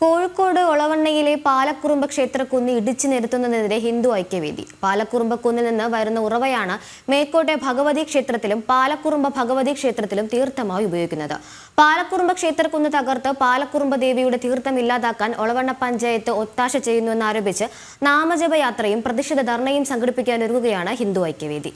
കോഴിക്കോട് ഒളവണ്ണയിലെ പാലക്കുറുമ്പ ക്ഷേത്രക്കുന്ന് ഇടിച്ചു നിരത്തുന്നതിനെതിരെ ഹിന്ദു ഐക്യവേദി. പാലക്കുറുമ്പക്കുന്നിൽ നിന്ന് വരുന്ന ഉറവയാണ് മേക്കോട്ടെ ഭഗവതി ക്ഷേത്രത്തിലും പാലക്കുറുമ്പ ഭഗവതി ക്ഷേത്രത്തിലും തീർത്ഥമായി ഉപയോഗിക്കുന്നത്. പാലക്കുറുമ്പ ക്ഷേത്രക്കുന്ന് തകർത്ത് പാലക്കുറുമ്പ ദേവിയുടെ തീർത്ഥം ഇല്ലാതാക്കാൻ ഒളവണ്ണ പഞ്ചായത്ത് ഒത്താശ ചെയ്യുന്നുവെന്നാരോപിച്ച് നാമജപയാത്രയും പ്രതിഷേധ ധർണയും സംഘടിപ്പിക്കാനൊരുങ്ങുകയാണ് ഹിന്ദു ഐക്യവേദി.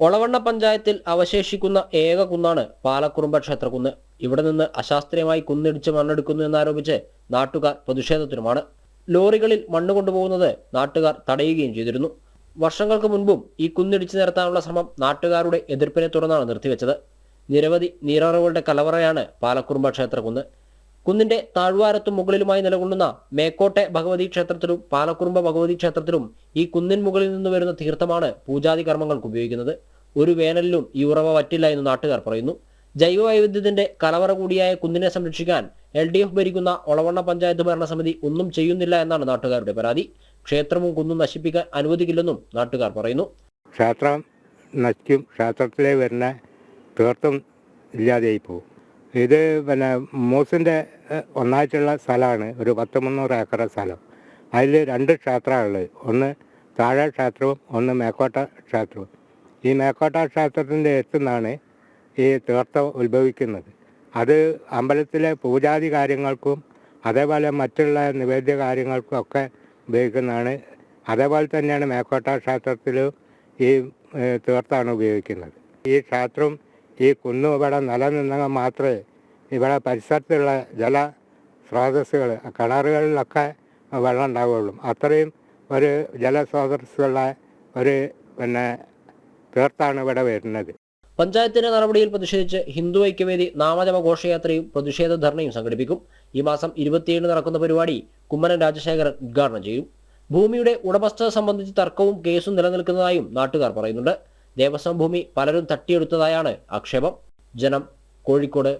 ഒളവണ്ണ പഞ്ചായത്തിൽ അവശേഷിക്കുന്ന ഏക കുന്നാണ് പാലക്കുറുമ്പ ക്ഷേത്രക്കുന്ന്. ഇവിടെ നിന്ന് അശാസ്ത്രീയമായി കുന്നിടിച്ച് മണ്ണെടുക്കുന്നു എന്നാരോപിച്ച് നാട്ടുകാർ പ്രതിഷേധത്തിനുമാണ്. ലോറികളിൽ മണ്ണ് കൊണ്ടുപോകുന്നത് നാട്ടുകാർ തടയുകയും ചെയ്തിരുന്നു. വർഷങ്ങൾക്ക് മുൻപും ഈ കുന്നിടിച്ചു നിരത്താനുള്ള ശ്രമം നാട്ടുകാരുടെ എതിർപ്പിനെ തുടർന്നാണ് നിർത്തിവെച്ചത്. നിരവധി നീറവുകളുടെ കലവറയാണ് പാലക്കുറുമ്പ ക്ഷേത്രകുന്ന് കുന്നിന്റെ താഴ്വാരത്തും മുകളിലുമായി നിലകൊള്ളുന്ന മേക്കോട്ടെ ഭഗവതി ക്ഷേത്രത്തിലും പാലക്കുറുമ്പ ഭഗവതി ക്ഷേത്രത്തിലും ഈ കുന്നിൻ മുകളിൽ നിന്ന് വരുന്ന തീർത്ഥമാണ് പൂജാതി കർമ്മങ്ങൾക്ക് ഉപയോഗിക്കുന്നത്. ഒരു വേനലിലും ഈ ഉറവ വറ്റില്ല എന്ന് നാട്ടുകാർ പറയുന്നു. ജൈവ വൈവിധ്യത്തിന്റെ കലവറ കൂടിയായ കുന്നിനെ സംരക്ഷിക്കാൻ എൽ ഡി എഫ് ഭരിക്കുന്ന ഒളവണ്ണ പഞ്ചായത്ത് ഭരണസമിതി ഒന്നും ചെയ്യുന്നില്ല എന്നാണ് നാട്ടുകാരുടെ പരാതി. ക്ഷേത്രവും കുന്നും നശിപ്പിക്കാൻ അനുവദിക്കില്ലെന്നും നാട്ടുകാർ പറയുന്നു. ക്ഷേത്രം നശിക്കും ക്ഷേത്രത്തിലെ വരുന്ന തീർത്ഥം ഇല്ലാതെയായി പോകും. ഇത് പിന്നെ മൂസിന്റെ ഒന്നായിട്ടുള്ള സ്ഥലമാണ് ഒരു പത്ത് മുന്നൂറ് ഏക്കർ സ്ഥലം. അതിൽ രണ്ട് ക്ഷേത്രമുള്ളത് ഒന്ന് താഴെ ക്ഷേത്രവും ഒന്ന് മേക്കോട്ട ക്ഷേത്രവും. ഈ മേക്കോട്ട ക്ഷേത്രത്തിന്റെ എത്തുനിന്നാണ് ഈ തീർത്ഥം ഉത്ഭവിക്കുന്നത്. അത് അമ്പലത്തിലെ പൂജാതി കാര്യങ്ങൾക്കും അതേപോലെ മറ്റുള്ള നിവേദ്യ കാര്യങ്ങൾക്കും ഒക്കെ ഉപയോഗിക്കുന്നതാണ്. അതേപോലെ തന്നെയാണ് മേക്കോട്ട ക്ഷേത്രത്തിലും ഈ തീർത്ഥമാണ് ഉപയോഗിക്കുന്നത്. ഈ ക്ഷേത്രം ഈ കുന്നും ഇവിടെ നിലനിന്നെങ്കിൽ മാത്രമേ ഇവിടെ പരിസരത്തുള്ള ജല സ്രോതസ്സുകൾ കിണറുകളിലൊക്കെ വെള്ളം ഉണ്ടാവുകയുള്ളൂ. അത്രയും ഒരു ജലസ്രോതസ്സുള്ള ഒരു പിന്നെ തീർത്ഥാണ് ഇവിടെ വരുന്നത്. പഞ്ചായത്തിന്റെ നടപടിയിൽ പ്രതിഷേധിച്ച് ഹിന്ദു ഐക്യവേദി നാമജപ ഘോഷയാത്രയും പ്രതിഷേധ ധർണയും സംഘടിപ്പിക്കും. ഈ മാസം ഇരുപത്തിയേഴിന് നടക്കുന്ന പരിപാടി കുമ്മനം രാജശേഖരൻ ഉദ്ഘാടനം ചെയ്യും. ഭൂമിയുടെ ഉടമസ്ഥത സംബന്ധിച്ച് തർക്കവും കേസും നിലനിൽക്കുന്നതായും നാട്ടുകാർ പറയുന്നുണ്ട്. ദേവസ്വം ഭൂമി പലരും തട്ടിയെടുത്തതായാണ് ആക്ഷേപം. ജനം കോഴിക്കോട്.